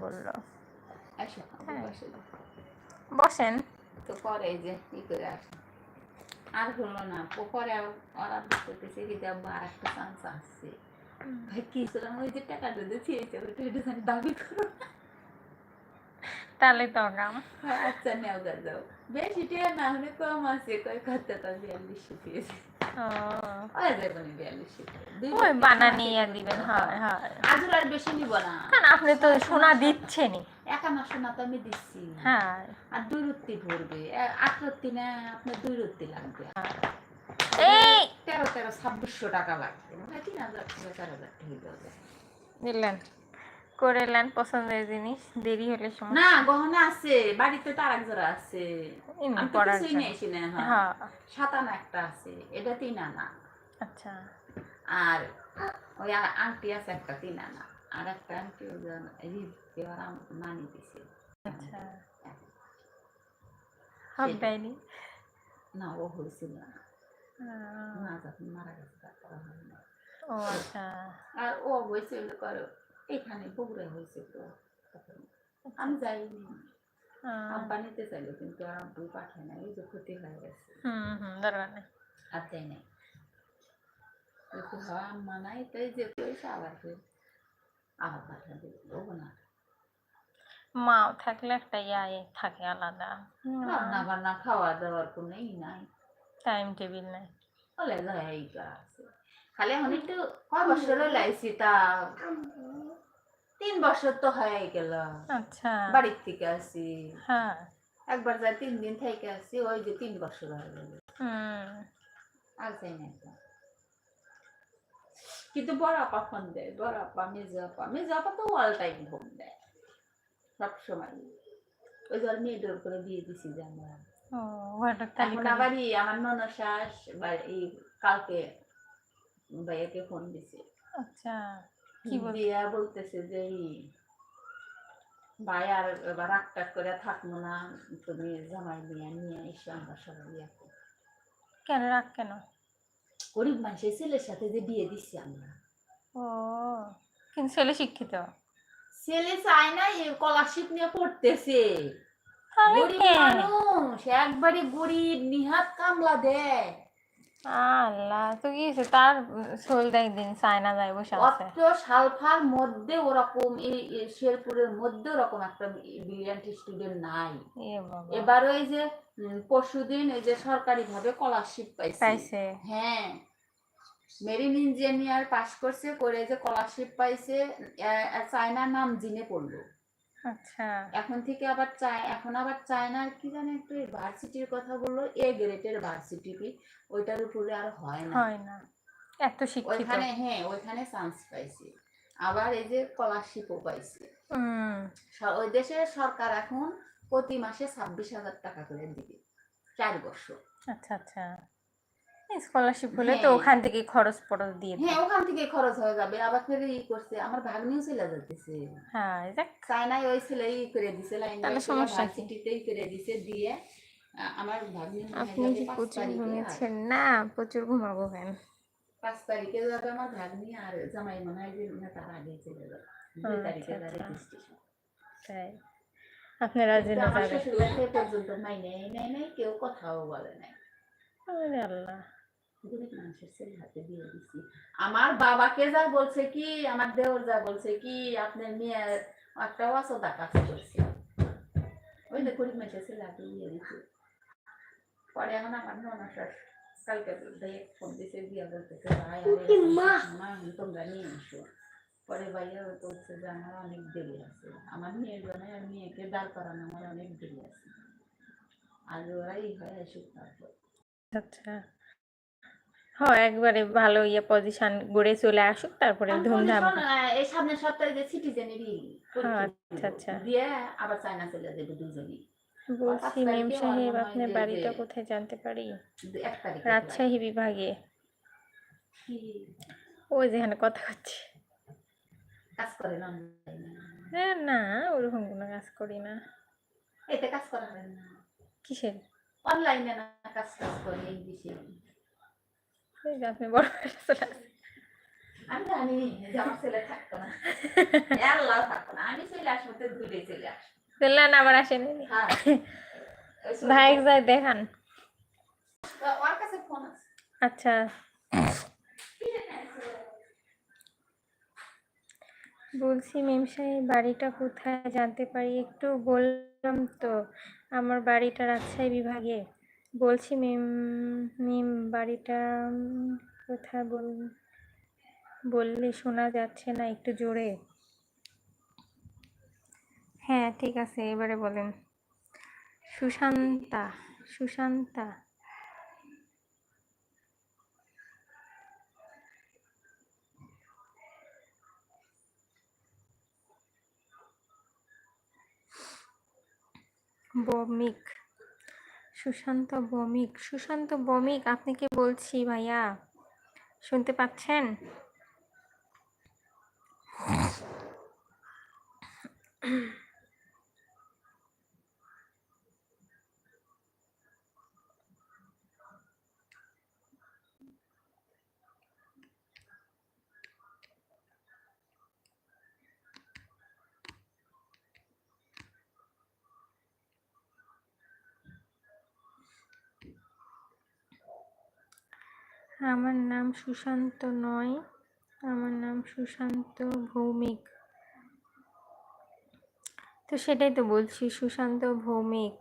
বলল। হ্যাঁ। বসেন। তো পরে যে ই করে আসে। আর হলো না পরে ওরা করতেছে কি আর একটা চান্স আসছে ভাই কি ওই যে টাকাটা দিয়ে দিয়েছে ওইটা একটু খানি দাবি করো। তাহলে তো কাম হ্যাঁ, আচ্ছা নেও যাও বেশি টিয়া না হলে কম আছে। কয় খাতে তো বিয়াল্লিশশো পেয়েছে ও ওই বানানি দিবেন হয় হয়। আর বেশি নিব না। কারণ আপনি তো সোনা দিচ্ছেনই। একা মাসে না তো আমি দিচ্ছি। হ্যাঁ। আর দুই রুত্তি ভরবে। আট রুত্তি না আপনার দুই রুত্তি লাগবে। এই! তেরো তেরো ছাব্বিশশো টাকা লাগবে। মানে তিন হাজার চার হাজার টাকা হয়ে দিলেন। করে নেন পছন্দের জিনিস দেরি হলে সময় না গহনা আছে বাড়িতে তো আরেক জোড়া আছে আমি তো কিছুই নিয়ে না হ্যাঁ। হ্যাঁ। সাতানা একটা আছে এটা তিন আনা আচ্ছা। আর ওই আংটি আছে একটা তিন আনা আর একটা আংটি দেওয়ার নানি দিছে। আচ্ছা। হাফ ডাইনি। না ও হয়েছিল না। না যখন মারা গেছে তারপর হয় না ও আচ্ছা। আর ও হয়েছিল করো এখানে বগুড়া হয়েছে তো। আমি যাইনি। আহ, আব্বা নিতে চাইলো কিন্তু আর আব্বু পাঠায় না এই যে ক্ষতি হয়ে গেছে। আর যাই নাই। একটু হওয়া আম্মা নাই তাই যে আবার ফের আবার পাঠাবে ও না। মাও থাকলে একটা ইয়াই থাকে আলাদা। রান্না বান্না খাওয়া দাওয়ার কোনো ই নাই। টাইম টেবিল নাই। যায় এই আছে। খালি এখন একটু কয় বছর লাইছি তা। তিন বছর তো হয়ে গেল। আচ্ছা। বাড়ির থেকে আসি। হ্যাঁ। একবার যাই তিন দিন থেকে আসি ওই যে তিন বছর হয়ে গেল। আর যাই না কিন্তু বড় আপা ফোন দেয় বড় আপা মেজো আপা। মেজো আপা তো অল টাইম ফোন দেয় সবসময়। ওই জল মেয়েদের করে দিয়ে দিছি যে আমরা। এখন আবার আমার বা এই কালকে ভাইয়াকে ফোন দিছে। আচ্ছা। কি দিয়া বলতেছে যে ভাই আর এবার করে থাকব না তুমি জামাই নিয়ে নিয়ে এসে আমরা সবাই ইয়ে কেন রাখ কেন? গরিব মানুষের ছেলের সাথে যে বিয়ে দিচ্ছি আমরা। ও কিন্তু ছেলে শিক্ষিত। ছেলে চায় না স্কলারশিপ নিয়ে পড়তেছে। গরিব কেন? মানুষ একবারে গরিব নিহাত কামলা দেয়। আল্লাহ তো কি তার চায়না সালফার মধ্যে ওরকম এই শেরপুরের মধ্যে ওরকম একটা ব্রিলিয়ান্ট স্টুডেন্ট নাই। এবার ওই যে পরশুদিন এই যে সরকারি ভাবে স্কলারশিপ পাইছে। হ্যাঁ। মেরিন ইঞ্জিনিয়ার পাশ করছে করে যে স্কলারশিপ পাইছে চায়নার নাম জিনে পড়ল। আচ্ছা। এখন থেকে আবার চায় এখন আবার চায়নার কি জানে একটু ভার্সিটির কথা বলল এ গ্রেডের ভার্সিটি কি? ওইটার উপরে আর হয় না। হয় না। এত শিক্ষিত। ওইখানে হ্যাঁ ওইখানে চান্স পাইছে। আবার এই যে স্কলারশিপও পাইছে। ওই দেশের সরকার এখন প্রতি মাসে ছাব্বিশ হাজার টাকা করে দিবে চার বছর। আচ্ছা আচ্ছা। স্কলারশিপ হলে তো হ্যাঁ। ওখান থেকে খরচ পরচ দিয়ে হ্যাঁ ওখান থেকে খরচ হয়ে যাবে। আবার ফের ই করছে আমার ভাগ্নিও চলে যেতেছে হ্যাঁ দেখ। চায়নায় ওই ছেলে ই করে দিছে লাইন তাহলে সমস্যা কি? ভার্সিটিতেই করে দিছে দিয়ে আমার ভাগ্নি আপনি কি পাঁচ প্রচুর তারিখে ঘুমিয়েছেন না প্রচুর ঘুমাবো কেন? পাঁচ তারিখে যাবে আমার ভাগ্নি আর জামাই মনে হয় যে না তার আগে চলে যাবে। দুই আচ্ছা, তারিখে যাবে আচ্ছা। রেজিস্ট্রেশন তাই। আপনারা জেনে আমার যাবেন পর্যন্ত মাইনে নেয় নাই কেউ কথাও বলে নাই। আরে আল্লাহ। গরিব মানুষের ছেলে হাতে দিয়ে দিছি। আমার বাবাকে যা বলছে কি আমার দেওর যা বলছে কি আপনার মেয়ে একটা অসদা কাজ করছে। ওই যে গরিব মানুষের ছেলে হাতে দিয়ে দিছে। পরে এখন আমার ননা কালকে ফোন দিছে দিয়া বলতেছে ভাই আরে মা! তোমরা নিয়ে এসো। পরে ভাইয়া বলছে যে আমার অনেক দেরি আছে। আমার মেয়ের জন্য আর মেয়েকে দাঁড় করানো আমার অনেক দেরি আছে। আর ওরাই হয় আসুক তারপর। আচ্ছা। হয় একবারে ভালো ইয়ে পজিশন গড়ে চলে আসুক তারপরে ধুমধাম বলি, এই সামনের সপ্তাহে যে হ্যাঁ, আচ্ছা, আচ্ছা। দিয়ে আবার চায়না চলে যাবে দুজনই বলছি মেম সাহেব আপনার বাড়িটা কোথায় জানতে পারি? রাজশাহী বিভাগে। ওই যেখানে কথা হচ্ছে। কাজ করে না হ্যাঁ না। ওরকম কোনো কাজ করি না। এতে কাজ করা হয় না। কিসের? অনলাইনে না কাজ কাজ করে ইংলিশে ওই যে আপনি বড় হয়ে চলে আসেন। আমি জানি যে আমার ছেলে থাকতো না। আল্লাহ থাকতো না। আমি চলে আসব তো দুইটাই চলে আসব। চললেন আবার আসেনি হ্যাঁ। ভাই যাই দেখান। ওর কাছে ফোন আছে। আচ্ছা। বলছি মেম সাহেব বাড়িটা কোথায় জানতে পারি? একটু বললাম তো আমার বাড়িটা রাজশাহী বিভাগে। বলছি মিম, মেম, বাড়িটা কোথায় বল, বললে শোনা যাচ্ছে না একটু জোরে। হ্যাঁ ঠিক আছে, এবারে বলেন। সুশান্তা সুশান্তা। বমিক। সুশান্ত বমিক সুশান্ত বমিক আপনি কি বলছি ভাইয়া? শুনতে পাচ্ছেন? আমার নাম সুশান্ত নয়, আমার নাম সুশান্ত ভৌমিক। তো সেটাই তো বলছি, সুশান্ত ভৌমিক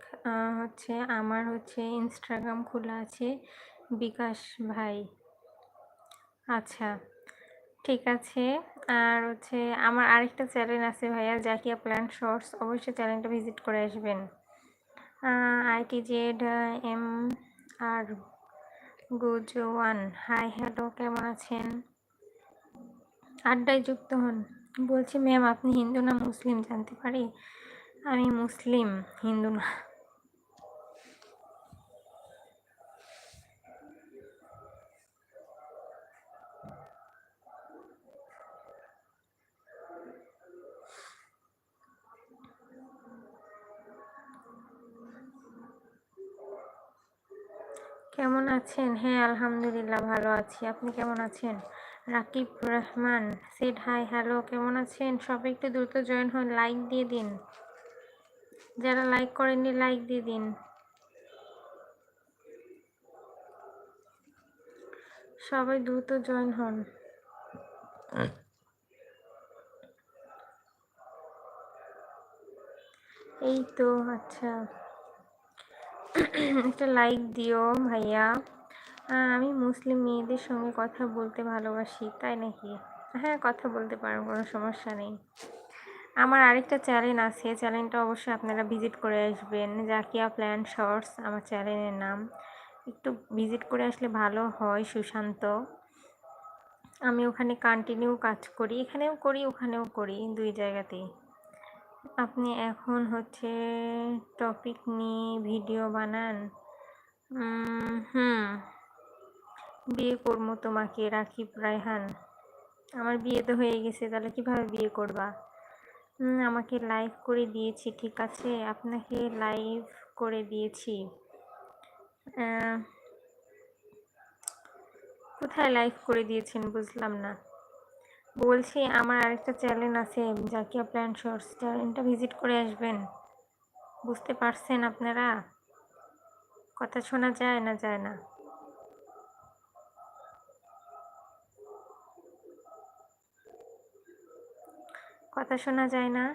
হচ্ছে আমার হচ্ছে ইনস্টাগ্রাম খোলা আছে, বিকাশ ভাই। আচ্ছা ঠিক আছে। আর হচ্ছে আমার আরেকটা চ্যানেল আছে ভাইয়া, জাকিয়া প্ল্যান শর্টস অবশ্যই চ্যানেলটা ভিজিট করে আসবেন। আইটি জেড এম আর গুজো ওয়ান হাই, হ্যালো, কেমন আছেন? আড্ডায় যুক্ত হন। বলছি, ম্যাম, আপনি হিন্দু না মুসলিম জানতে পারি? আমি মুসলিম, হিন্দু না কেমন আছেন? হ্যাঁ আলহামদুলিল্লাহ ভালো আছি। আপনি কেমন আছেন? Rakib Rahman said hi hello কেমন আছেন? সবাই একটু দ্রুত জয়েন হন লাইক দিয়ে দিন। যারা লাইক করেননি লাইক দিয়ে দিন। সবাই দ্রুত জয়েন হন। এই তো আচ্ছা। একটা লাইক দিও ভাইয়া। আমি মুসলিম মেয়েদের সঙ্গে কথা বলতে ভালোবাসি, তাই নাকি? হ্যাঁ কথা বলতে পারো, কোনো সমস্যা নেই। আমার আরেকটা চ্যানেল আছে চ্যানেলটা অবশ্যই আপনারা ভিজিট করে আসবেন। জাকিয়া প্ল্যান শর্টস আমার চ্যানেলের নাম। একটু ভিজিট করে আসলে ভালো হয়, সুশান্ত। আমি ওখানে কন্টিনিউ কাজ করি, এখানেও করি, ওখানেও করি, দুই জায়গাতেই। আপনি এখন হচ্ছে টপিক নিয়ে ভিডিও বানান। হুম। বিয়ে করব তোমাকে রাকিব রায়হান। আমার বিয়ে তো হয়ে গেছে, তাহলে কীভাবে বিয়ে করবা? আমাকে লাইভ করে দিয়েছি, ঠিক আছে? আপনাকে লাইভ করে দিয়েছি। কোথায় লাইভ করে দিয়েছেন বুঝলাম না। বলছি, আমার আরেকটা চ্যানেল আছে, জাকিয়া প্ল্যান শর্টস। চ্যানেলটা ভিজিট করে আসবেন। বুঝতে পারছেন আপনারা? কথা শোনা যায় না যায় না? কথা শোনা যায় না?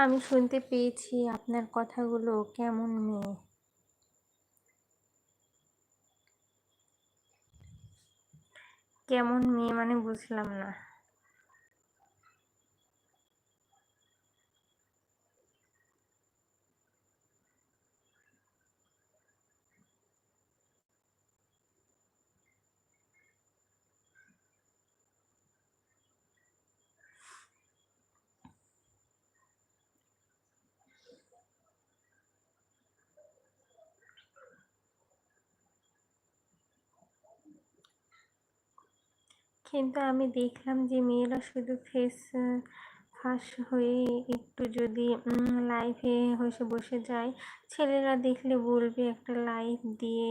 আমি শুনতে পেয়েছি আপনার কথাগুলো কেমন মেয়ে? কেমন মেয়ে মানে বুঝলাম না। কিন্তু আমি দেখলাম যে মেয়েরা শুধু ফেস ফাঁস হয়ে একটু যদি লাইভে হসে বসে যায়, ছেলেরা দেখলে বলবে একটা লাইক দিয়ে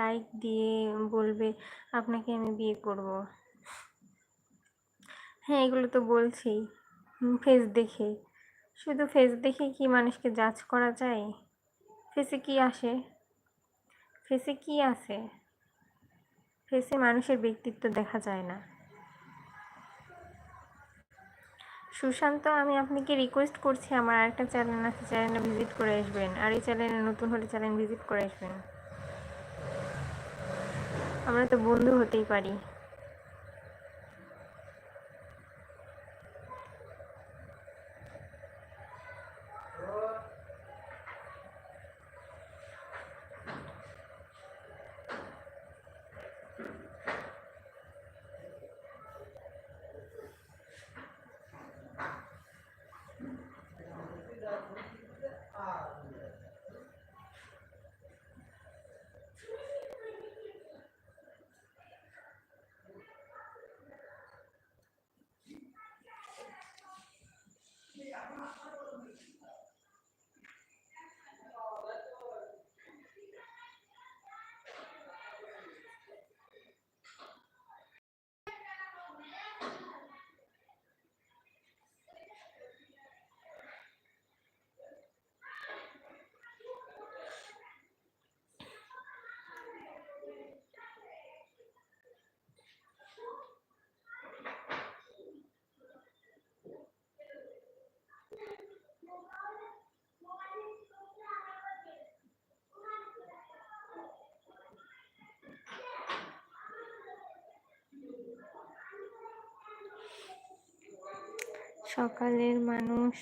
লাইক দিয়ে বলবে, আপনাকে আমি বিয়ে করব। হ্যাঁ এগুলো তো বলছেই ফেস দেখে। শুধু ফেস দেখে কি মানুষকে জাজ করা যায়? ফেসে কি আসে? ফেসে কি আছে ফেসে মানুষের ব্যক্তিত্ব দেখা যায় না। সুশান্ত, আমি আপনাকে রিকোয়েস্ট করছি আমার আরেকটা চ্যানেল আছে চ্যানেলে ভিজিট করে আসবেন। আর এই চ্যানেলে নতুন হলে চ্যানেল ভিজিট করে আসবেন। আমরা তো বন্ধু হতেই পারি। সকালের মানুষ।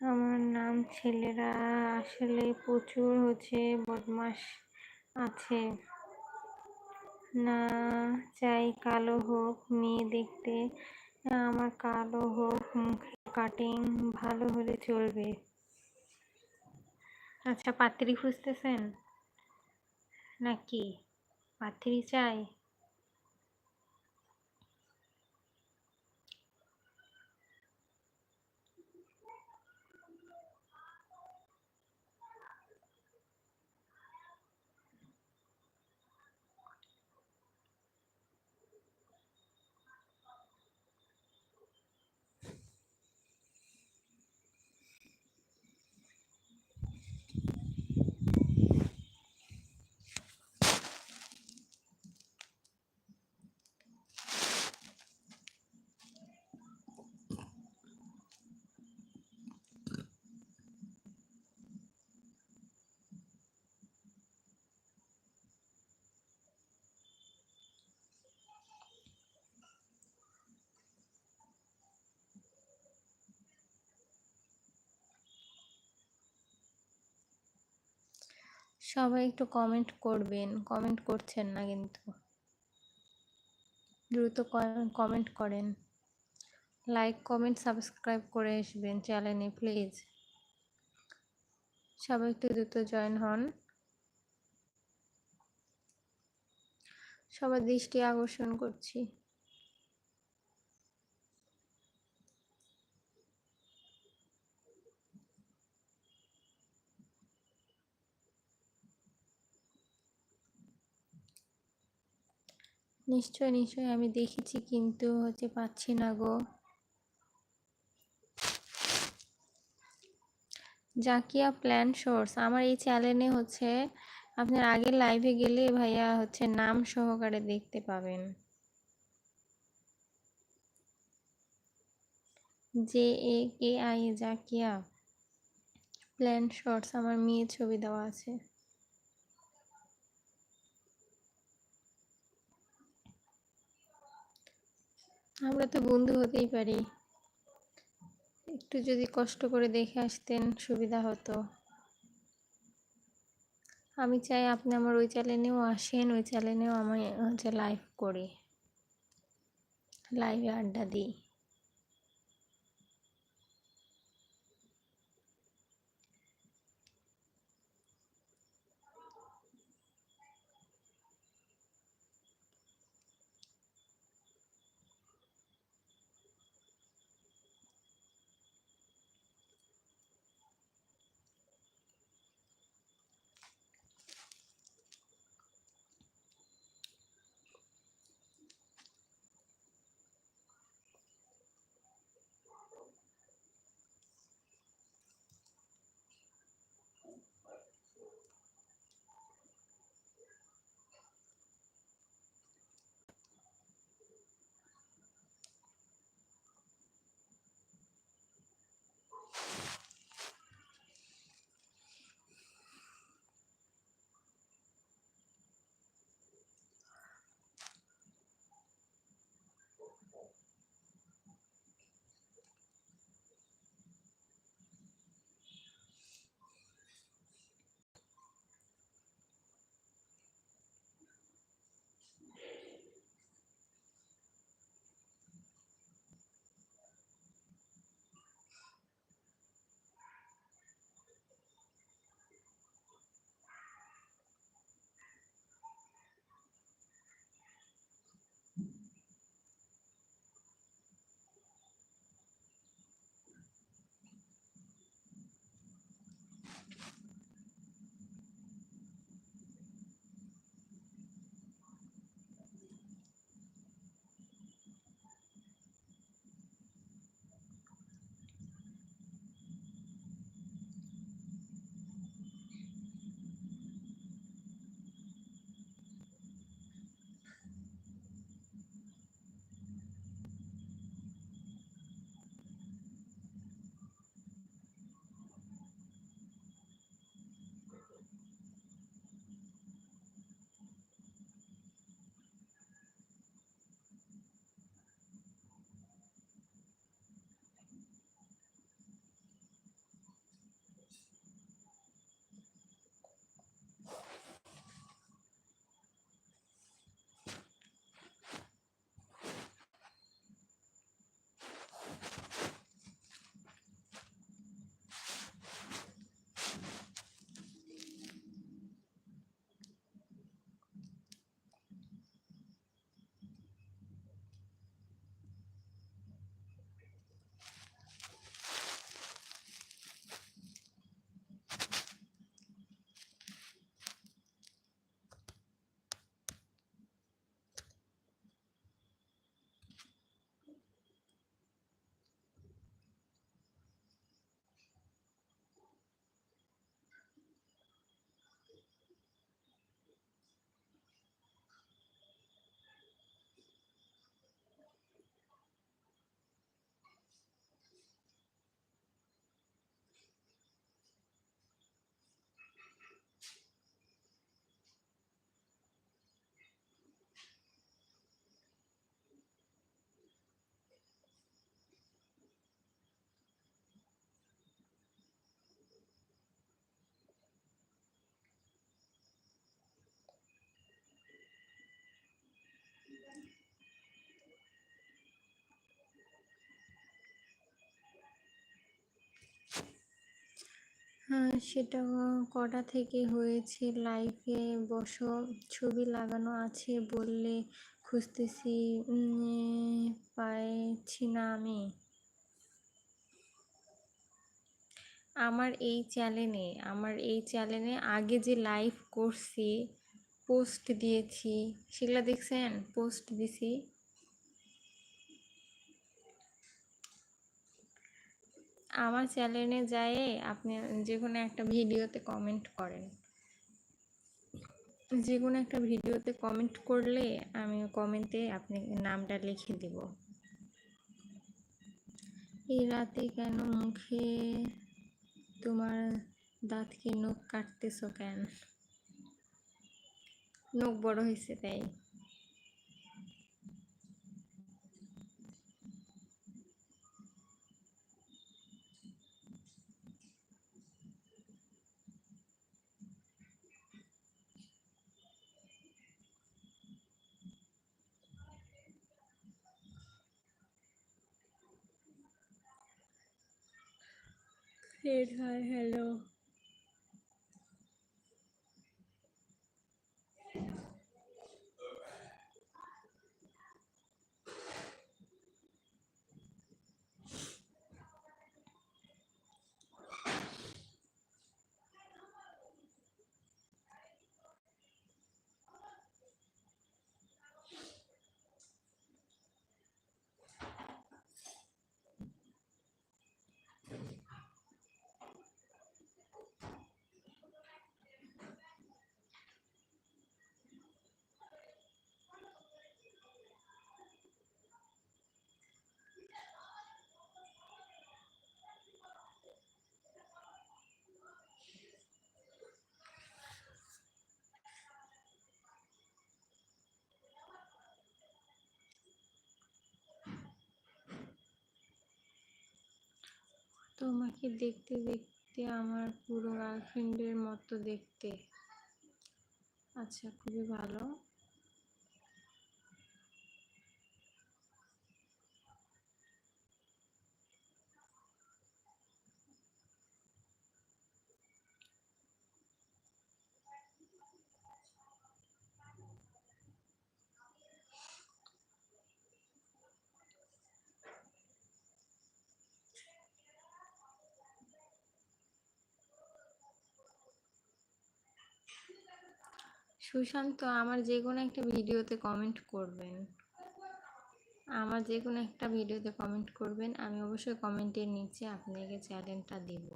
আমার নাম ছেলেরা। আসলে প্রচুর হচ্ছে বদমাস আছে। না চাই কালো হোক মেয়ে দেখতে আমার কালো হোক মুখে কাটিং ভালো হলে চলবে। আচ্ছা পাত্রী খুঁজতেছেন? নাকি? পাত্রী চাই? সবাই একটু কমেন্ট করবেন কমেন্ট করছেন না কিন্তু। দ্রুত কমেন্ট করেন। লাইক কমেন্ট সাবস্ক্রাইব করে আসবেন চ্যানেলে প্লিজ সবাই একটু দ্রুত জয়েন হন। সবার দৃষ্টি আকর্ষণ করছি। নিশ্চয় নিশ্চয় আমি দেখেছি কিন্তু হচ্ছে পাচ্ছি না গো। জাকিয়া প্ল্যান সোর্স আমার এই চ্যানেলে হচ্ছে আপনার আগের লাইভে গেলে ভাইয়া হচ্ছে নাম সহকারে দেখতে পাবেন। J A K I Zakia. Plan shorts আমার মেয়ে ছবি দেওয়া আছে। আমরা তো বন্ধু হতেই পারি। একটু যদি কষ্ট করে দেখে আসতেন, সুবিধা হতো। আমি চাই আপনি আমার ওই চ্যানেলেও আসেন, ওই চ্যানেলেও আমি হচ্ছে লাইভ করি। লাইভে আড্ডা দিই। হ্যাঁ সেটা কটা থেকে হয়েছে? লাইভে বসো, ছবি লাগানো আছে বললে খুঁজতেছি পাইছি না আমি। আমার এই চ্যানেলে আমার এই চ্যানেলে আগে যে লাইভ করছি পোস্ট দিয়েছি, সেগুলো দেখছেন? পোস্ট দিছি। আমার চ্যানেলে যায় আপনি যে কোনো একটা ভিডিওতে কমেন্ট করেন। যে কোনো একটা ভিডিওতে কমেন্ট করলে আমি কমেন্টে আপনি নামটা লিখে দিব। এই রাতে কেন মুখে তোমার দাঁতকে নখ কাটতেছো কেন? নখ বড় হয়েছে তাই। সেট হাই হ্যালো তোমাকে দেখতে দেখতে আমার পুরো গার্লফ্রেন্ডের মতো দেখতে। আচ্ছা খুবই ভালো। সুশান্ত, আমার যে কোনো একটা ভিডিওতে কমেন্ট করবেন। আমার যে কোনো একটা ভিডিওতে কমেন্ট করবেন। আমি অবশ্যই কমেন্টের নিচে আপনাকে চ্যালেঞ্জটা দিব।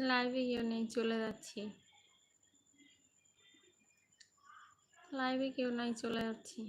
লাইভে কেউ নেই চলে যাচ্ছি। লাইভে কেউ নাই চলে যাচ্ছি।